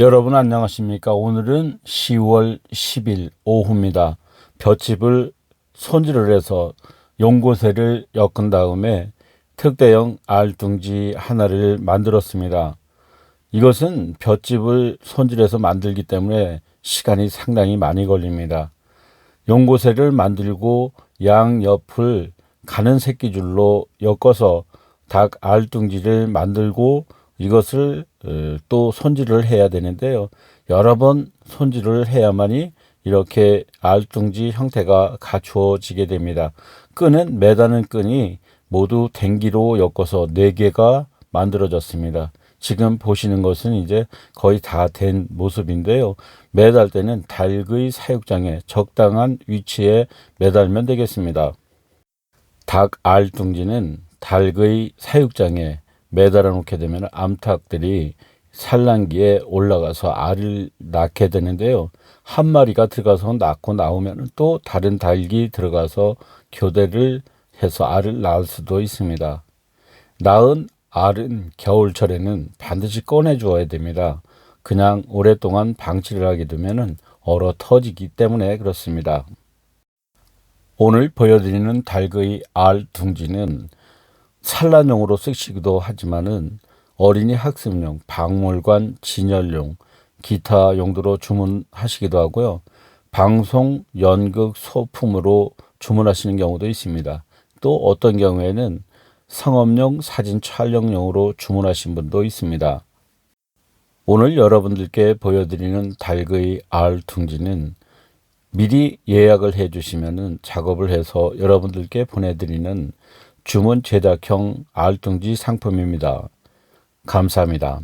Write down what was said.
여러분 안녕하십니까? 오늘은 10월 10일 오후입니다. 볏짚을 손질을 해서 용고새를 엮은 다음에 특대형 알둥지 하나를 만들었습니다. 이것은 볏짚을 손질해서 만들기 때문에 시간이 상당히 많이 걸립니다. 용고새를 만들고 양옆을 가는 새끼줄로 엮어서 닭 알둥지를 만들고 이것을 어, 또 손질을 해야 되는데요. 여러 번 손질을 해야만이 이렇게 알둥지 형태가 갖추어지게 됩니다. 끈은 매다는 끈이 모두 댕기로 엮어서 네개가 만들어졌습니다. 지금 보시는 것은 이제 거의 다 된 모습인데요. 매달 때는 닭의 사육장에 적당한 위치에 매달면 되겠습니다. 닭 알둥지는 닭의 사육장에 매달아 놓게 되면 암탉들이 산란기에 올라가서 알을 낳게 되는데요. 한 마리가 들어가서 낳고 나오면 또 다른 닭이 들어가서 교대를 해서 알을 낳을 수도 있습니다. 낳은 알은 겨울철에는 반드시 꺼내 주어야 됩니다. 그냥 오랫동안 방치를 하게 되면 얼어 터지기 때문에 그렇습니다. 오늘 보여드리는 닭의 알 둥지는 산란용으로 쓰시기도 하지만은 어린이 학습용, 박물관 진열용, 기타 용도로 주문하시기도 하고요. 방송, 연극, 소품으로 주문하시는 경우도 있습니다. 또 어떤 경우에는 상업용 사진 촬영용으로 주문하신 분도 있습니다. 오늘 여러분들께 보여드리는 닭의 알 둥지는 미리 예약을 해주시면은 작업을 해서 여러분들께 보내드리는 주문 제작형 알둥지 상품입니다. 감사합니다.